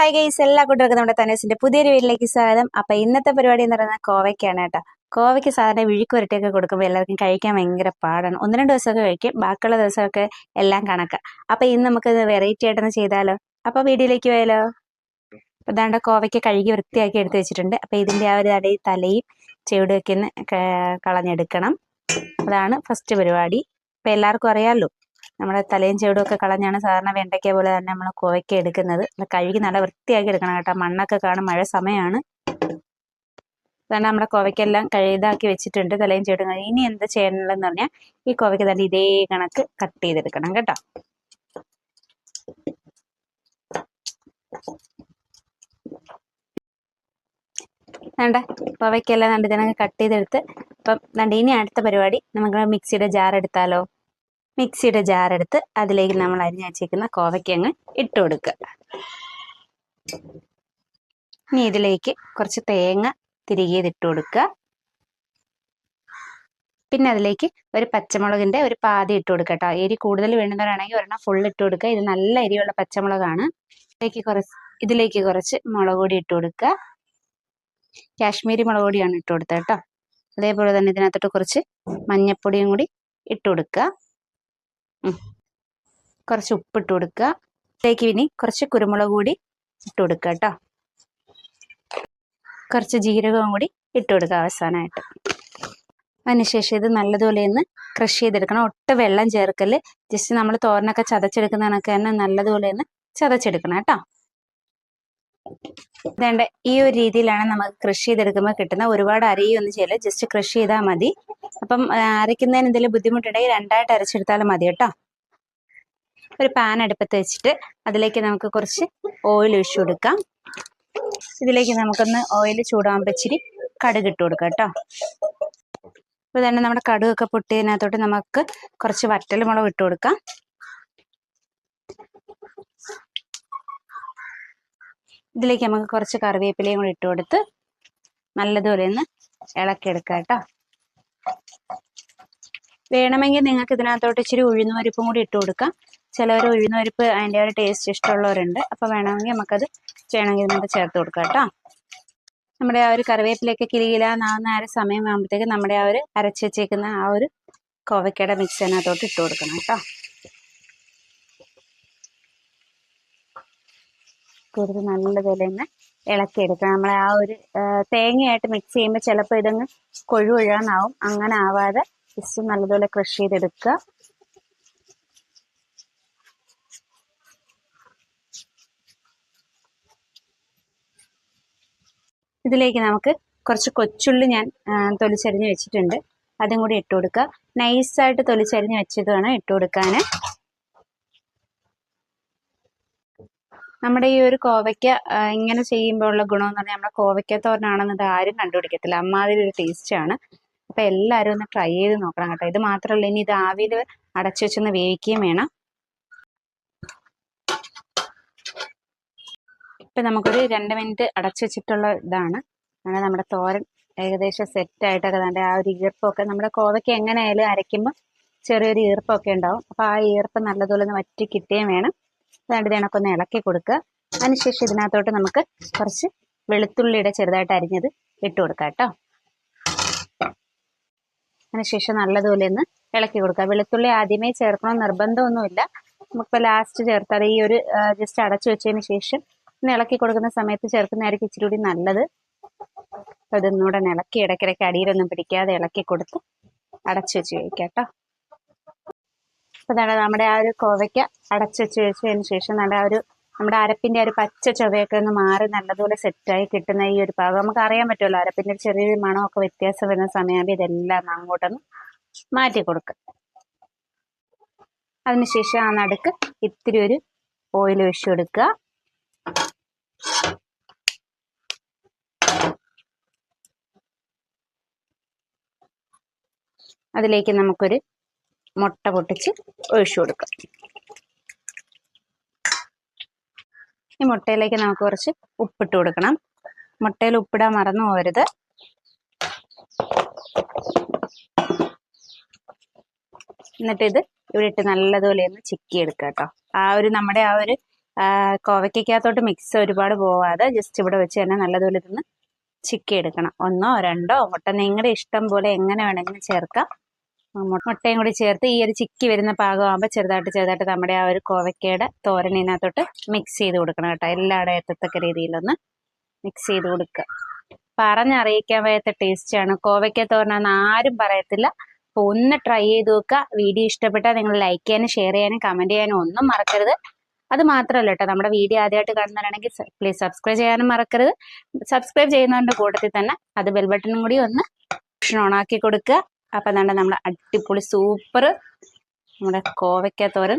Hi guys എല്ലാ കൂട്ടർക്കും നമ്മുടെ തനേസിന്റെ പുതിയൊരു വീട്ടിലേക്ക് സ്വാഗതം. അപ്പൊ ഇന്നത്തെ പരിപാടി എന്ന് പറയുന്നത് കോവയ്ക്കാണ് കേട്ടോ. കോവയ്ക്ക് സാധാരണ വിഴുക്ക് വരട്ടിയൊക്കെ കൊടുക്കുമ്പോൾ എല്ലാവർക്കും കഴിക്കാൻ ഭയങ്കര പാടാണ്. ഒന്ന് രണ്ട് ദിവസമൊക്കെ കഴിക്കും ബാക്കിയുള്ള ദിവസമൊക്കെ എല്ലാം കണക്കാം. അപ്പൊ ഇന്ന് നമുക്ക് വെറൈറ്റി ആയിട്ടൊന്ന് ചെയ്താലോ? അപ്പൊ വീഡിയോയിലേക്ക് പോയാലോ? അതാണ്ട് കോവയ്ക്ക് കഴുകി വൃത്തിയാക്കി എടുത്തു വെച്ചിട്ടുണ്ട്. അപ്പൊ ഇതിന്റെ ആ ഒരു അടയി തലയും ക- കളഞ്ഞെടുക്കണം. അതാണ് ഫസ്റ്റ് പരിപാടി. ഇപ്പൊ എല്ലാവർക്കും അറിയാമല്ലോ നമ്മുടെ തലയും ചെവിടും ഒക്കെ കളഞ്ഞാണ് സാധാരണ വെണ്ടയ്ക്ക പോലെ തന്നെ നമ്മൾ കുവയ്ക്ക എടുക്കുന്നത്. കഴുകി നല്ല വൃത്തിയാക്കി എടുക്കണം കേട്ടോ. മണ്ണൊക്കെ കാണും മഴ സമയമാണ് അതാണ് നമ്മുടെ കുവയ്ക്കെല്ലാം കഴുതാക്കി വെച്ചിട്ടുണ്ട് തലയും ചെവിടും ഇനി എന്ത് ചെയ്യണമെന്ന് പറഞ്ഞാൽ ഈ കുവയ്ക്ക് തന്നെ ഇതേ കണക്ക് കട്ട് ചെയ്തെടുക്കണം കേട്ടോ. വേണ്ട കോവയ്ക്കെല്ലാം രണ്ട് ഇതിനൊക്കെ കട്ട് ചെയ്തെടുത്ത്. അപ്പം ദാണ്ട് ഇനി അടുത്ത പരിപാടി നമുക്ക് മിക്സിയുടെ ജാർ എടുത്താലോ? മിക്സിയുടെ ജാറെടുത്ത് അതിലേക്ക് നമ്മൾ അരിഞ്ഞ് വെച്ചേക്കുന്ന കോവയ്ക്കങ്ങ് ഇട്ട് കൊടുക്കുക. ഇനി ഇതിലേക്ക് കുറച്ച് തേങ്ങ തിരികെ ഇട്ട് കൊടുക്കുക. പിന്നെ അതിലേക്ക് ഒരു പച്ചമുളകിന്റെ ഒരു പാതി ഇട്ട് കൊടുക്കുക കേട്ടോ. എരി കൂടുതൽ വേണ്ടുന്നവരാണെങ്കിൽ ഒരെണ്ണം ഫുൾ ഇട്ട് കൊടുക്കുക. ഇത് നല്ല എരിയുള്ള പച്ചമുളകാണ്. ഇതിലേക്ക് കുറച്ച് ഇതിലേക്ക് കുറച്ച് മുളക് പൊടി ഇട്ട് കൊടുക്കുക. കാശ്മീരി മുളക് പൊടിയാണ് ഇട്ട് കൊടുത്തത് കേട്ടോ. അതേപോലെ തന്നെ ഇതിനകത്തോട്ട് കുറച്ച് മഞ്ഞപ്പൊടിയും കൂടി ഇട്ട് കൊടുക്കുക. കുറച്ച് ഉപ്പിട്ട് കൊടുക്കുക. ഇതിലേക്ക് ഇനി കുറച്ച് കുരുമുളക് കൂടി ഇട്ട് കൊടുക്കുക കേട്ടോ. കുറച്ച് ജീരകവും കൂടി ഇട്ട് കൊടുക്കുക അവസാനമായിട്ട്. അതിനുശേഷം ഇത് നല്ലതുപോലെ ഒന്ന് ക്രഷ് ചെയ്തെടുക്കണം. ഒട്ടും വെള്ളം ചേർക്കൽ. ജസ്റ്റ് നമ്മൾ തോരനൊക്കെ ചതച്ചെടുക്കുന്ന കണക്ക് തന്നെ നല്ലതുപോലെ ഒന്ന് ചതച്ചെടുക്കണം കേട്ടോ. ഈ ഒരു രീതിയിലാണ് നമുക്ക് കൃഷി ചെയ്തെടുക്കുമ്പോൾ കിട്ടുന്ന ഒരുപാട് അരിയൊന്നും ചെയ്യില്ല. ജസ്റ്റ് കൃഷി ചെയ്താൽ മതി. അപ്പം അരയ്ക്കുന്നതിന് എന്തെങ്കിലും ബുദ്ധിമുട്ടുണ്ടെങ്കിൽ രണ്ടായിട്ട് അരച്ചെടുത്താലും മതി കേട്ടോ. ഒരു പാൻ അടുപ്പത്ത് വെച്ചിട്ട് അതിലേക്ക് നമുക്ക് കുറച്ച് ഓയിൽ ഒഴിച്ചു കൊടുക്കാം. ഇതിലേക്ക് നമുക്കൊന്ന് ഓയിൽ ചൂടാകുമ്പോൾ ഇച്ചിരി കടുക് ഇട്ട് കൊടുക്കാം കേട്ടോ. അപ്പോൾ തന്നെ നമ്മുടെ കടുകൊക്കെ പൊട്ടിയതിനകത്തോട്ട് നമുക്ക് കുറച്ച് വറ്റൽ മുളക് ഇട്ട് കൊടുക്കാം. ഇതിലേക്ക് നമുക്ക് കുറച്ച് കറിവേപ്പിലയും കൂടി ഇട്ട് കൊടുത്ത് നല്ലതുപോലെ ഒന്ന് ഇളക്കിയെടുക്കാം കേട്ടോ. വേണമെങ്കിൽ നിങ്ങൾക്ക് ഇതിനകത്തോട്ട് ഇച്ചിരി ഉഴുന്നുപരിപ്പും കൂടി ഇട്ട് കൊടുക്കാം. ചിലവർ ഉഴുന്നുപരിപ്പ് അതിന്റെ ഒരു ടേസ്റ്റ് ഇഷ്ടമുള്ളവരുണ്ട്. അപ്പോൾ വേണമെങ്കിൽ നമുക്കത് ചെയ്യണമെങ്കിൽ ഇതിനകത്ത് ചേർത്ത് കൊടുക്കാം കേട്ടോ. നമ്മുടെ ആ ഒരു കറിവേപ്പിലൊക്കെ കിലികിലാന്നാവുന്ന ആ ഒരു സമയം ആകുമ്പോഴത്തേക്ക് നമ്മുടെ ആ ഒരു അരച്ച് വെച്ചേക്കുന്ന ആ ഒരു കോവയ്ക്കയുടെ മിക്സ് അതിനകത്തോട്ട് ഇട്ട് കൊടുക്കണം കേട്ടോ. കൂടുതൽ നല്ലതുപോലെ തന്നെ ഇളക്കിയെടുക്കണം. നമ്മളെ ആ ഒരു തേങ്ങയായിട്ട് മിക്സ് ചെയ്യുമ്പോൾ ചിലപ്പോൾ ഇതങ്ങ് കൊഴുകൊഴാന്നാവും അങ്ങനെ ആവാതെ ജസ്റ്റ് നല്ലതുപോലെ ക്രഷ് ചെയ്തെടുക്കുക. ഇതിലേക്ക് നമുക്ക് കുറച്ച് കൊച്ചുള്ളി ഞാൻ തൊലിച്ചരിഞ്ഞ് വെച്ചിട്ടുണ്ട്. അതും കൂടി ഇട്ട് കൊടുക്കുക. നൈസായിട്ട് തൊലിച്ചരിഞ്ഞ് വെച്ചത് വേണം ഇട്ട് കൊടുക്കാൻ. നമ്മുടെ ഈ ഒരു കോവയ്ക്ക ഇങ്ങനെ ചെയ്യുമ്പോഴുള്ള ഗുണമെന്ന് പറഞ്ഞാൽ നമ്മുടെ കോവയ്ക്ക തോരനാണെന്നത് ആരും കണ്ടുപിടിക്കത്തില്ല. അമ്മാതിരി ഒരു ടേസ്റ്റ് ആണ്. അപ്പൊ എല്ലാവരും ഒന്ന് ട്രൈ ചെയ്ത് നോക്കണം കേട്ടോ. ഇത് മാത്രമല്ല ഇനി ഇത് ആവിയിൽ അടച്ചു വെച്ചൊന്ന് വേവിക്കുകയും വേണം. ഇപ്പം നമുക്കൊരു രണ്ട് മിനിറ്റ് അടച്ചു വെച്ചിട്ടുള്ള ഇതാണ്. അങ്ങനെ നമ്മുടെ തോരൻ ഏകദേശം സെറ്റ് ആയിട്ടൊക്കെ അതിന്റെ ആ ഒരു ഈർപ്പമൊക്കെ നമ്മുടെ കോവയ്ക്ക് എങ്ങനെയായാലും അരയ്ക്കുമ്പോൾ ചെറിയൊരു ഈർപ്പമൊക്കെ ഉണ്ടാവും. അപ്പോൾ ആ ഈർപ്പം നല്ലതുപോലെ ഒന്ന് വറ്റി കിട്ടുകയും വേണം. അതുകൊണ്ട് ഇതിനൊക്കെ ഇളക്കി കൊടുക്കുക. അതിനുശേഷം ഇതിനകത്തോട്ട് നമുക്ക് കുറച്ച് വെളുത്തുള്ളിയുടെ ചെറുതായിട്ട് അരിഞ്ഞത് ഇട്ട് കൊടുക്കാം കേട്ടോ. അതിനുശേഷം നല്ലതുപോലെ ഒന്ന് ഇളക്കി കൊടുക്കുക. വെളുത്തുള്ളി ആദ്യമേ ചേർക്കണം നിർബന്ധമൊന്നുമില്ല. നമുക്കിപ്പോൾ ലാസ്റ്റ് ചേർത്താൽ ഈ ഒരു ജസ്റ്റ് അടച്ചു വെച്ചതിന് ശേഷം ഒന്ന് ഇളക്കി കൊടുക്കുന്ന സമയത്ത് ചേർക്കുന്നതായിരിക്കും ഇച്ചിരി കൂടി നല്ലത്. അപ്പോൾ ഇതൊന്നുകൂടെ ഇളക്കി ഇടയ്ക്കിടയ്ക്ക് അടിയിലൊന്നും പിടിക്കാതെ ഇളക്കി കൊടുത്ത് അടച്ചു വെച്ച് കഴിക്കാം കേട്ടോ. അപ്പോൾ നമ്മുടെ ആ ഒരു കോവയ്ക്ക അടച്ചു വെച്ച് കഴിച്ചതിന് ശേഷം നമ്മുടെ ആ ഒരു നമ്മുടെ അരപ്പിന്റെ ഒരു പച്ച ചൊവയൊക്കെ ഒന്ന് മാറി നല്ലതുപോലെ സെറ്റായി കിട്ടുന്ന ഈ ഒരു ഭാഗം. നമുക്ക് അറിയാൻ പറ്റുമല്ലോ അരപ്പിന്റെ ചെറിയൊരു മണമൊക്കെ വ്യത്യാസം വരുന്ന സമയമാകുമ്പോൾ ഇതെല്ലാം അങ്ങോട്ടൊന്ന് മാറ്റി കൊടുക്കുക. അതിനുശേഷം ആ നടുക്ക് ഇത്തിരി ഒരു ഓയിൽ ഒഴിച്ചു കൊടുക്കുക. അതിലേക്ക് നമുക്കൊരു മുട്ട പൊട്ടിച്ച് ഒഴിച്ചു കൊടുക്കാം. ഈ മുട്ടയിലേക്ക് നമുക്ക് കുറച്ച് ഉപ്പിട്ട് കൊടുക്കണം. മുട്ടയിൽ ഉപ്പിടാൻ മറന്നു പോകരുത്. എന്നിട്ട് ഇത് ഇവിടെ ഇട്ട് നല്ലതുപോലെ ഒന്ന് ചിക്കി എടുക്കുക കേട്ടോ. ആ ഒരു നമ്മുടെ ആ ഒരു കോവയ്ക്കകത്തോട്ട് മിക്സ് ഒരുപാട് പോവാതെ ജസ്റ്റ് ഇവിടെ വെച്ച് തന്നെ നല്ലതുപോലെ ഇതൊന്ന് ചിക്കി എടുക്കണം ഒന്നോ രണ്ടോ മുട്ട നിങ്ങളുടെ ഇഷ്ടം പോലെ എങ്ങനെ വേണമെങ്കിലും ചേർക്കാം. മുട്ടയും കൂടി ചേർത്ത് ഈ ഒരു ചിക്കി വരുന്ന പാകമാകുമ്പോൾ ചെറുതായിട്ട് ചെറുതായിട്ട് നമ്മുടെ ആ ഒരു കോവയ്ക്കയുടെ തോരനകത്തോട്ട് മിക്സ് ചെയ്ത് കൊടുക്കണം കേട്ടോ. എല്ലായിടെ എത്തത്തക്ക രീതിയിലൊന്ന് മിക്സ് ചെയ്ത് കൊടുക്കുക പറഞ്ഞറിയിക്കാൻ വയ്യാത്ത ടേസ്റ്റാണ് കോവയ്ക്ക തോരനാന്ന് ആരും പറയത്തില്ല. അപ്പോൾ ഒന്ന് ട്രൈ ചെയ്ത് നോക്കുക വീഡിയോ ഇഷ്ടപ്പെട്ടാൽ നിങ്ങൾ ലൈക്ക് ചെയ്യാനും ഷെയർ ചെയ്യാനും കമന്റ് ചെയ്യാനും ഒന്നും മറക്കരുത്. അത് മാത്രമല്ല കേട്ടോ നമ്മുടെ വീഡിയോ ആദ്യമായിട്ട് കാണുന്നവരാണെങ്കിൽ പ്ലീസ് സബ്സ്ക്രൈബ് ചെയ്യാനും മറക്കരുത്. സബ്സ്ക്രൈബ് ചെയ്യുന്നവരുടെ കൂട്ടത്തിൽ തന്നെ അത് ബെൽബട്ടനും കൂടി ഒന്ന് ഓപ്ഷൻ ഓണാക്കി കൊടുക്കുക അപ്പം തന്നെ നമ്മുടെ അടിപൊളി സൂപ്പർ നമ്മുടെ കോവയ്ക്ക തോരൻ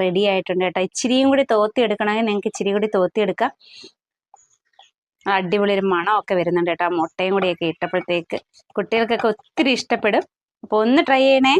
റെഡി ആയിട്ടുണ്ട് കേട്ടോ. ഇച്ചിരിയും കൂടി തോത്തി എടുക്കണമെങ്കിൽ നിങ്ങൾക്ക് ഇച്ചിരി കൂടി തോത്തി എടുക്കാം അടിപൊളി ഒരു മണമൊക്കെ വരുന്നുണ്ട് കേട്ടോ. മുട്ടയും കൂടിയൊക്കെ ഇട്ടപ്പോഴത്തേക്ക് കുട്ടികൾക്കൊക്കെ ഒത്തിരി ഇഷ്ടപ്പെടും. അപ്പോൾ ഒന്ന് ട്രൈ ചെയ്യണേ.